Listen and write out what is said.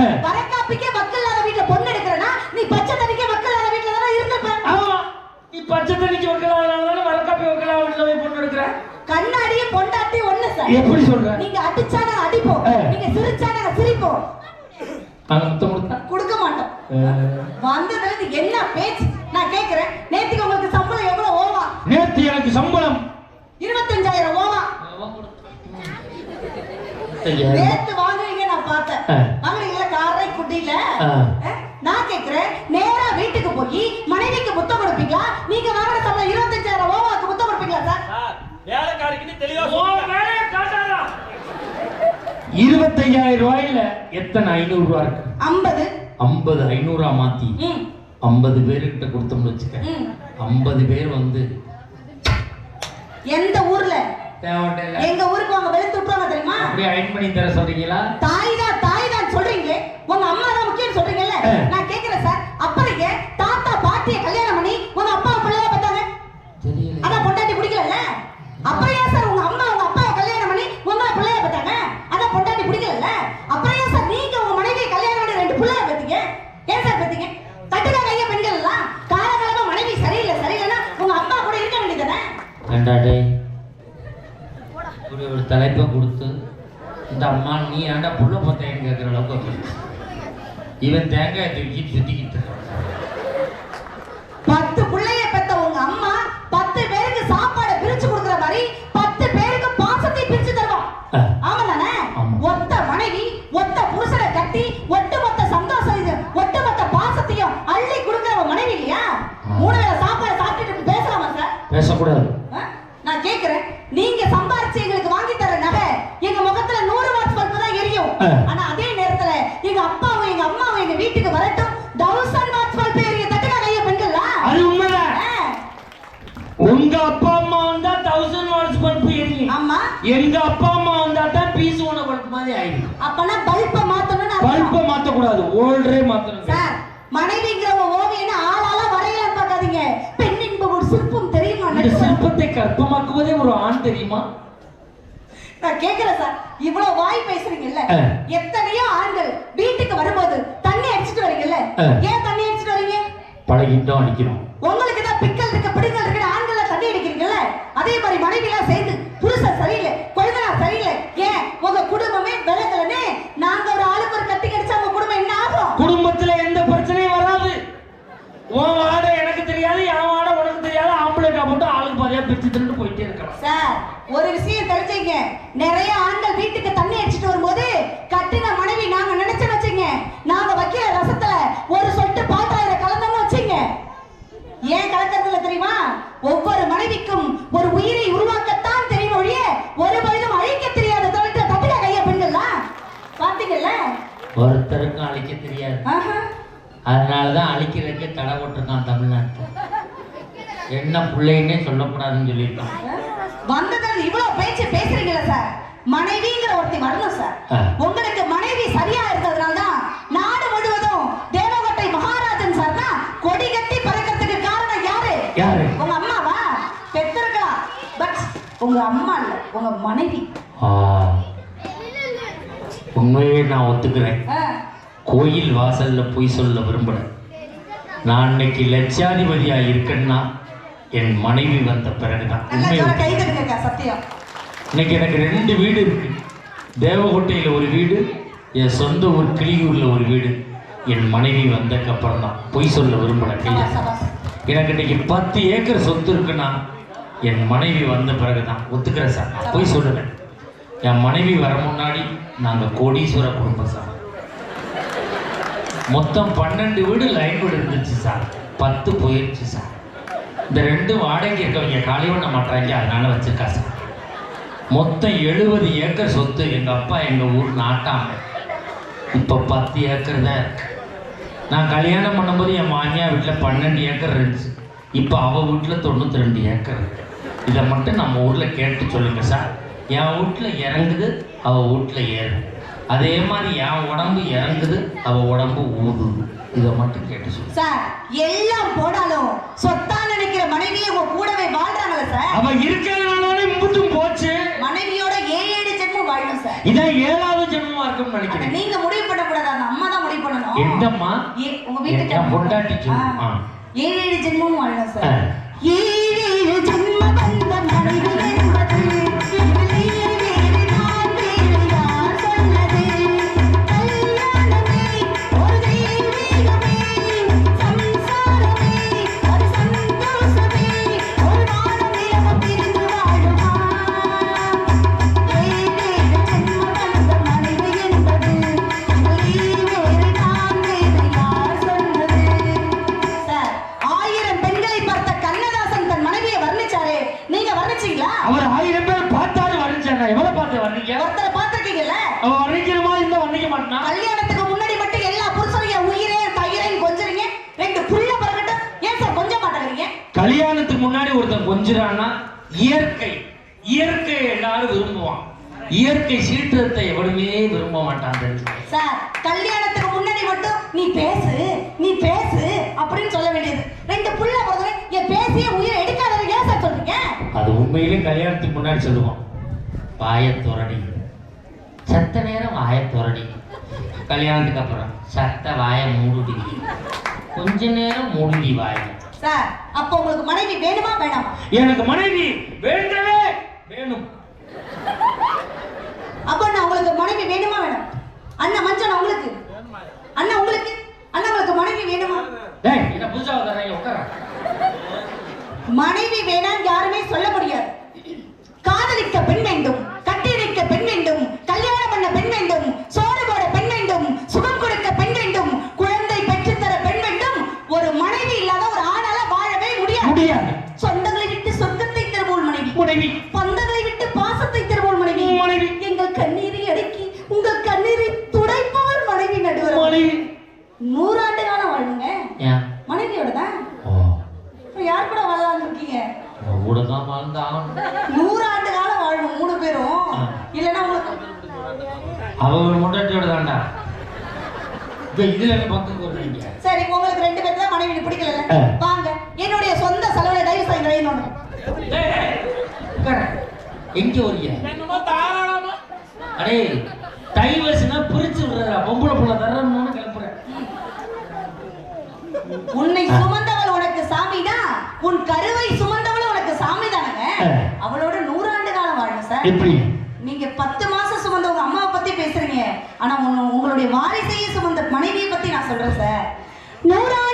ஆ. வரக்காப்பிக்கே மக்கள் இல்லாத வீட்டுல பொண்ணு எடுக்கிறனா நீ பச்சை தண்ணிக்கே மக்கள் இல்லாத வீட்டுல தானே இருந்திருப்ப? ஆமா. நீ பச்சை தண்ணிக்கு வைக்கலாம்னால வரக்காப்பி வைக்கலாம் வீட்டுல போய் பொண்ணு எடுக்கிற? கண்ணாடியும் பொண்டாட்டி ஒண்ணு சார். எப்படி சொல்ற? நீங்க அடிச்சா நாங்க அடிப்போம். நீங்க சிரிச்சா நாங்க சிரிப்போம் கொடுக்க மாட்டோம். வந்ததுல இருந்து என்ன பேச்சு? நான் கேக்குறேன். நேத்துக்கு உங்களுக்கு சம்பளம் எவ்வளவு ஓவா? நேத்து எனக்கு சம்பளம். இருபத்தஞ்சாயிரம் ஓவா. நேத்து நான் கேக்குறேன் நேரா வீட்டுக்கு போய் மனைவிக்கு முத்தம் கொடுப்பீங்களா? நீங்க வாங்குற சம்பளம் இருபத்தஞ்சாயிரம் ஓவாக்கு முத்தம் கொடுப்பீங்களா சார்? தெளிவா? இருபத்தையாயிரம் ரூபாயில எத்தனை ஐநூறு ரூபா இருக்கு? ஐம்பது. ஐம்பது ஐநூறா மாத்தி. ஐம்பது பேருக்கிட்ட கொடுத்தோம்னு வச்சுக்க ஐம்பது பேர் வந்து. எந்த ஊர்ல? எங்க ஊருக்கு அவங்க வெளுத்து விட்டுருவாங்க தெரியுமா? அப்படியே அயன் பண்ணி தர சொல்றீங்களா? தாய் தான் தாய் தான் சொல்றீங்க. உங்க அம்மா முக்கியம் சொல்றீங்கல்ல. நான் கேக்குறேன் சார். அப்புறம் தாத்தா பாட்டிய கல்யாணம் பண்ணி உங்க அப்பா பிள்ளையா பார்த்தாங்க? அதான் பொண்டாட்டி பிடிக்கலல்ல? அப்புறம் ஏன் சார் உங்க அம்மா உங்க அப்பாவை கல்யாணம் பண்ணி உங்களை பிள்ளைய பார்த்தாங்க? அதான் பொண்டாட்டி பிடிக்கலல்ல? அப்புறம் ஏன் சார் நீங்க உங்க மனைவியை கல்யாணம் பண்ணி ரெண்டு பிள்ளைய பெத்தீங்க ஏன் சார் பெத்தீங்க தட்டுக்கா கைய பெண்கள் எல்லாம் காலகாலமா மனைவி சரியில்லை சரியில்லைன்னா உங்க அப்பா கூட இருக்க வேண்டியதானே ஒரு தலைப்பை கொடுத்து இந்த அம்மா நீ ஏன்டா புள்ள பத்தையன்னு கேட்குற அளவுக்கு. இவன் தேங்காய் தூக்கி இருக்கான். பத்து பிள்ளைய பெத்த உங்க அம்மா பத்து பேருக்கு சாப்பாடை பிரிச்சு கொடுக்குற மாதிரி பத்து பேருக்கு பாசத்தை பிரிச்சு தருவோம். ஆமா தானே. ஒத்த மனைவி ஒத்த புருஷனை கட்டி ஒட்டுமொத்த சந்தோஷம் இது ஒட்டுமொத்த பாசத்தையும் அள்ளி கொடுக்குற மனைவி இல்லையா. மூணு வேளை சாப்பாடு சாப்பிட்டுட்டு பேசலாமா சார் பேசக்கூடாது? நான் கேக்குறேன் நீங்க சம்பாரிச்சு எங்களுக்கு வாங்கி தர நகை எங்க முகத்துல நூறு வாட்ஸ் பல்பு தான் எரியும். ஆனா அப்பா அம்மா வந்தா தௌசண்ட் வாட்ஸ் பல்பு எரியும் ஆமா. எங்க அப்பா அம்மா வந்தா தான் பீஸ் ஓன பல்பு மாதிரி ஆயிடும். அப்பனா பல்ப அர்த்தம். பல்பை மாத்தக்கூடாது ஓல்டரே மாத்தணும். சார் மனைவிங்கிற ஒரு ஓவியனை ஆளால வரையலாம் பார்க்காதீங்க. பெண் என்பது ஒரு சிற்பம் தெரியுமா இந்த? சிற்பத்தை கற்பமாக்குவதே ஒரு ஆண் தெரியுமா? நான் கேக்குறேன் சார் இவ்வளவு வாய் பேசுறீங்கல்ல. எத்தனையோ ஆண்கள் வீட்டுக்கு வரும்போது தண்ணி அடிச்சிட்டு வரீங்கல்ல. ஏன் தண்ணி அடிச்சிட்டு வரீங்க? பழகிட்டோம் அடிக்கிறோம். உங்களுக்கு தான் பிக்கல் இருக்கு பிடிக்கல் இருக்கு? அதே மாதிரி மனைவி எல்லாம் சேர்ந்து புருஷன் சரியில்லை கொழுந்தனா சரியில்லை. ஏன்? உங்க குடும்பமே விலகலன்னு. நாங்க ஒரு ஆளுக்கு ஒரு கட்டி கடிச்சா உங்க குடும்பம் என்ன ஆகும்? குடும்பத்துல எந்த பிரச்சனையும் வராது. உன் வாட எனக்கு தெரியாது என் வாட உனக்கு தெரியாது. ஆம்பளைக்கா மட்டும் ஆளுக்கு பாதியா பிரிச்சு தின்னு போயிட்டே இருக்கலாம். சார் ஒரு விஷயம் தெரிஞ்சுங்க. நிறைய ஆண்கள் வீட்டுக்கு தண்ணி அடிச்சிட்டு வரும்போது கட்டின மனைவி நாங்க நினைச்சு வச்சுங்க நாங்க வைக்கிற ரசத்துல ஒரு சொட்டு பாத்திர கலந்தோம்னு வச்சுங்க ஏன் கலக்கறதுல தெரியுமா ஒவ்வொரு மனைவிக்கும் ஒரு உயிரை உருவாக்கத்தான் தெரியும் ஒழிய ஒரு பொழுதும் அழிக்க தெரியாத தவிர்த்து தப்பிக்க கைய பெண்கள்லாம் பாத்தீங்கல்ல ஒருத்தருக்கும் அழிக்க தெரியாது ஆஹா. அதனாலதான் அழிக்கிறதுக்கே தடை போட்டிருக்கான் தமிழ்நாட்டுல. என்ன பிள்ளைன்னே சொல்லக்கூடாதுன்னு சொல்லியிருக்கான். வந்ததுல இவ்வளவு பேச்சு பேசுறீங்களா சார் மனைவிங்கிற ஒருத்தி வரணும் சார். உங்களுக்கு மனைவி சரியா இருக்கிறதுனால தான் நாடு முழுவதும் தேவகோட்டை மகாராஜன் சார்னா கொடி கட்டி பறக்கிறதுக்கு காரணம் யாரு? யாரு? உங்க அம்மாவா? பெத்திருக்கலாம் பட் உங்க அம்மா இல்ல உங்க மனைவி. உண்மையே நான் ஒத்துக்கிறேன். ஆ. கோயில் வாசல்ல பொய் சொல்ல விரும்புறேன் நான் இன்னைக்கு லட்சாதிபதியா இருக்கேன்னா என் மனைவி வந்த பிறகுதான். இன்னைக்கு எனக்கு ரெண்டு வீடு இருக்கு. தேவகோட்டையில் ஒரு வீடு என் சொந்த ஊர் கிளியூர்ல ஒரு வீடு. என் மனைவி வந்ததுக்கு அப்புறம் தான் பொய் சொல்ல விரும்பல கையா. எனக்கு இன்னைக்கு பத்து ஏக்கர் சொத்து இருக்குன்னா என் மனைவி வந்த பிறகுதான். ஒத்துக்கிறேன் சார். நான் பொய் சொல்லுவேன் என் மனைவி வர முன்னாடி நாங்கள் கோடீஸ்வர குடும்பம் சார். மொத்தம் பன்னெண்டு வீடு லைன் வீடு இருந்துச்சு சார் பத்து போயிடுச்சு சார் இந்த ரெண்டு வாடகை இருக்கவங்க காலி பண்ண மாட்டாங்க அதனால வச்சிருக்கா சார் மொத்தம் எழுபது ஏக்கர் சொத்து எங்கள் அப்பா எங்கள் ஊர் நாட்டாங்க இப்போ பத்து ஏக்கர் தான் இருக்கு. நான் கல்யாணம் பண்ணும்போது என் மாமியா வீட்டில் பன்னெண்டு ஏக்கர் இருந்துச்சு. இப்போ அவள் வீட்டில் தொண்ணூற்றி ரெண்டு ஏக்கர் இருக்கு. இதை மட்டும் நம்ம ஊரில் கேட்டு சொல்லுங்கள் சார் என் வீட்டில் இறங்குது அவள் வீட்டில் ஏறுது. அதே மாதிரி என் உடம்பு இறங்குது அவள் உடம்பு ஊதுது. இதை மட்டும் கேட்டு சொல்லு. சார் எல்லாம் போனாலும் சொத்தா நினைக்கிற மனைவியை உங்க கூடவே வாழ்றாங்கல்ல சார்? அவள் இருக்கிறதுனாலே முட்டும் போச்சு. மனைவியோட ஏழு ஏழு ஜென்மம் வாழணும் சார். இதான் ஏழாவது ஜென்மமா இருக்கும்னு அதை நினைக்கிறேன். நீங்க முடிவு பண்ணக்கூடாது. அந்த அம்மா தான் வாழணும் எந்தம்மா ஏ, உங்க வீட்டுக்கு பொண்டாட்டி. ஏழு ஏழு ஜென்மம் வாழணும் சார். ஏழு ஏழு ஜென்ம பந்த மனைவி என்பது கல்யாணத்துக்கு முன்னாடி ஒருத்தன் கொஞ்சிறான்னா இயற்கை இயற்கையை எல்லாரும் விரும்புவான். இயற்கை சீற்றத்தை எவனுமே விரும்ப மாட்டான் தெரிஞ்சுக்க. சார் கல்யாணத்துக்கு முன்னாடி மட்டும் நீ பேசு நீ பேசு அப்படின்னு சொல்ல வேண்டியது. ரெண்டு புள்ள பிறந்தவரை என் பேசிய உயிரை எடுக்காதவரை ஏன் சார் சொல்றீங்க? அது உண்மையிலே கல்யாணத்துக்கு முன்னாடி சொல்லுவான். வாயத்துறடி சத்த நேரம் வாயத்துறடி கல்யாணத்துக்கு அப்புறம் சத்த வாய மூடுடி. கொஞ்ச நேரம் மூடுடி வாய. சார் அப்போ உங்களுக்கு மனைவி வேணுமா? வேணாமா? எனக்கு மனைவி வேண்டவே வேணும். அப்போ நான் உங்களுக்கு மனைவி வேணுமா? வேணும். அண்ணன் மஞ்சள் அவ ஒரு முட்டாட்டியோட தான்டா. இப்ப இதுல என்ன பக்கம் போடுறீங்க சரி உங்களுக்கு ரெண்டு பேருக்கு தான் மனைவி பிடிக்கல. வாங்க. என்னுடைய சொந்த செலவுல டேய், டேய், உட்காரு. எங்க வரீங்க அடே டைவர்ஸ்னா பிரிச்சு விடுறா பொம்பளை புள்ள தரணும்னு கிளப்புறேன் உன்னை சுமந்தவள் உனக்கு சாமினா? உன் கருவை சுமந்தவள் உனக்கு சாமி தானங்க. அவளோட நூறாண்டு காலம் வாழணும் சார். எப்படி நீங்க பத்து மாசம் சுமந்த உங்க அம்மாவை பத்தி பேசுறீங்க ஆனா உங்க- உங்களுடைய வாரிசையை சுமந்த மனைவியை பத்தி நான் சொல்றேன் சார். நூறாண்டு